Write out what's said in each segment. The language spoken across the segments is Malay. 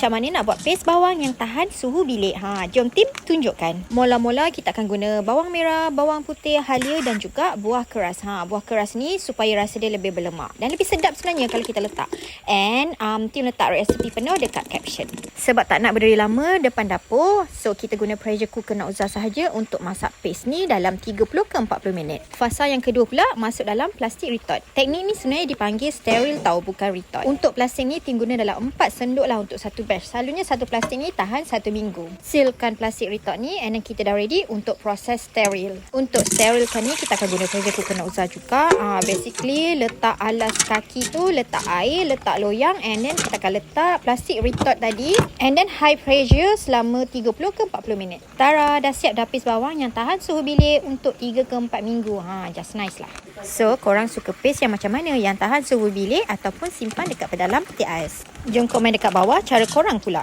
macam mana nak buat paste bawang yang tahan suhu bilik. Ha, jom tim tunjukkan. Mula-mula kita akan guna bawang merah, bawang putih, halia dan juga buah keras. Ha, buah keras ni supaya rasa dia lebih berlemak dan lebih sedap sebenarnya kalau kita letak. And um, tim letak resepi penuh dekat caption. Sebab tak nak berdiri lama depan dapur, so kita guna pressure cooker Nauza sahaja untuk masak paste ni dalam 30 ke 40 minit. Fasa yang kedua pula masuk dalam plastik retort. Teknik ni sebenarnya dipanggil steril tau bukan retort. Untuk plastik ni tim guna dalam 4 senduk lah untuk satu batch. Selalunya satu plastik ni tahan satu minggu. Sealkan plastik retort ni and then kita dah ready untuk proses steril. Untuk sterilkan ni kita akan guna pressure cooker Nauza juga. Uh, basically letak alas kaki tu, letak air, letak loyang and then kita akan letak plastik retort tadi and then high pressure selama 30 ke 40 minit. Tara dah siap dah paste bawang yang tahan suhu bilik untuk 3 ke 4 minggu. Ha, just nice lah. So, korang suka paste yang macam mana? Yang tahan suhu bilik ataupun simpan dekat pedalam peti ais? Jom komen dekat bawah cara korang pula.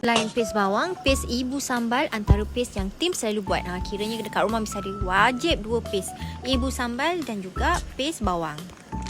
Lain paste bawang, paste ibu sambal antara paste yang tim selalu buat. Ha, kiranya dekat rumah mesti ada wajib dua paste. Ibu sambal dan juga paste bawang.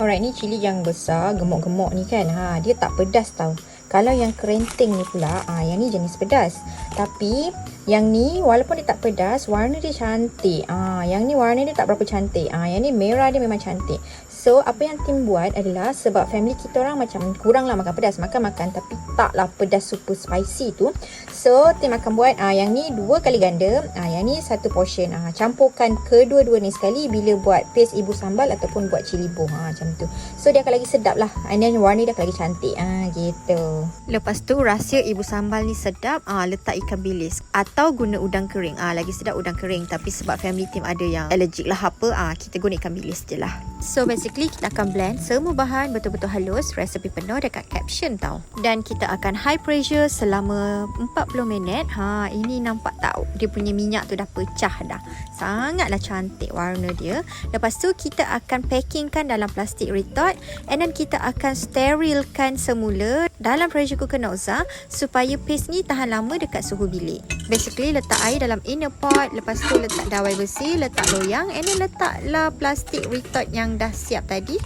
Alright, ni cili yang besar, gemuk-gemuk ni kan. Ha, dia tak pedas tau. Kalau yang kerenting ni pula, ah yang ni jenis pedas. Tapi yang ni walaupun dia tak pedas, warna dia cantik. Ah yang ni warna dia tak berapa cantik. Ah yang ni merah dia memang cantik. So, apa yang tim buat adalah sebab family kita orang macam kurang lah makan pedas. Makan-makan tapi taklah pedas super spicy tu. So, tim akan buat uh, yang ni dua kali ganda. Uh, yang ni satu portion. Uh, campurkan kedua-dua ni sekali bila buat paste ibu sambal ataupun buat cili boh. Uh, macam tu. So, dia akan lagi sedap lah. And then warna dia akan lagi cantik. Uh, gitu. Lepas tu, rahsia ibu sambal ni sedap. Uh, letak ikan bilis. Atau guna udang kering. Uh, lagi sedap udang kering. Tapi sebab family team ada yang allergic lah apa. Uh, kita guna ikan bilis je lah. So, basically kita akan blend semua bahan betul-betul halus resepi penuh dekat caption tau. Dan kita akan high pressure selama 40 minit. Ha ini nampak tak? Dia punya minyak tu dah pecah dah. Sangatlah cantik warna dia. Lepas tu kita akan packingkan dalam plastik retort and then kita akan sterilkan semula dalam pressure cooker Noza supaya paste ni tahan lama dekat suhu bilik. Basically letak air dalam inner pot. Lepas tu letak dawai besi letak loyang. And then letaklah plastik retort yang dah siap tadi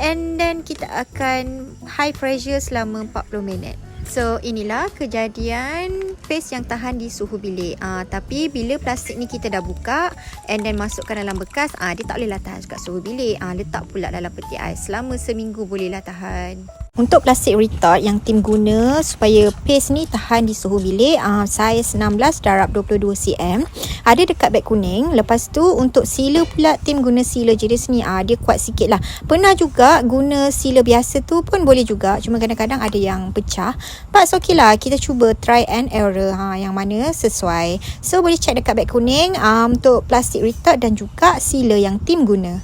and then kita akan high pressure selama 40 minit. So inilah kejadian paste yang tahan di suhu bilik. Ah tapi bila plastik ni kita dah buka and then masukkan dalam bekas, ah dia tak bolehlah tahan dekat suhu bilik. Ah letak pula dalam peti ais. Selama seminggu bolehlah tahan. Untuk plastik retort yang tim guna supaya paste ni tahan di suhu bilik uh, saiz 16 darab 22 cm. Ada dekat beg kuning. Lepas tu untuk sealer pula tim guna sealer jenis ni uh, dia kuat sikit lah. Pernah juga guna sealer biasa tu pun boleh juga. Cuma kadang-kadang ada yang pecah. But okay lah. Kita cuba try and error ha, yang mana sesuai. So boleh check dekat beg kuning um, untuk plastik retort dan juga sealer yang tim guna